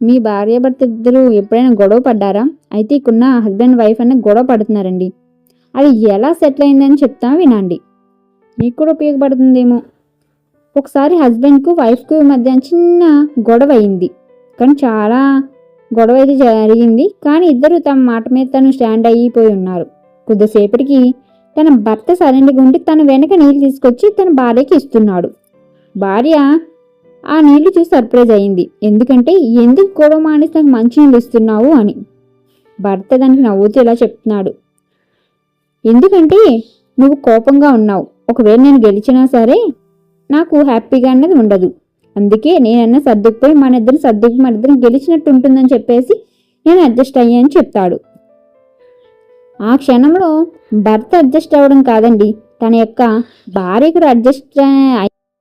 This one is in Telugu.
మీ భార్య భర్త ఇద్దరు ఎప్పుడైనా గొడవ పడ్డారా? అయితే ఇక్కడున్న హస్బెండ్ వైఫ్ అన్న గొడవ పడుతున్నారండి. అది ఎలా సెటిల్ అయిందని చెప్తా వినండి. మీకు కూడా ఉపయోగపడుతుందేమో. ఒకసారి హస్బెండ్కు వైఫ్కు మధ్య చిన్న గొడవ అయింది. కానీ చాలా గొడవ అయితే జరిగింది. కానీ ఇద్దరు తమ మాట మీద తను స్టాండ్ అయిపోయి ఉన్నారు. కొద్దిసేపటికి తన భర్త సరైనగా ఉండి తన వెనక నీళ్ళు తీసుకొచ్చి తన భార్యకి ఇస్తున్నాడు. భార్య ఆ నీళ్ళు చూసి సర్ప్రైజ్ అయింది ఎందుకంటే ఎందుకు గొడవ మానేసి నాకు మంచి నీళ్ళు ఇస్తున్నావు అని. భర్త దానికి నవ్వుతూ ఇలా చెప్తున్నాడు. ఎందుకంటే నువ్వు కోపంగా ఉన్నావు. ఒకవేళ నేను గెలిచినా సరే నాకు హ్యాపీగా అన్నది ఉండదు. అందుకే నేనన్నా సర్దుకుపోయి మన ఇద్దరు సర్దుకు మన ఇద్దరం గెలిచినట్టు ఉంటుందని చెప్పేసి నేను అడ్జస్ట్ అయ్యాని చెప్తాడు. ఆ క్షణంలో భర్త అడ్జస్ట్ అవ్వడం కాదండి. తన యొక్క భార్య కూడా అడ్జస్ట్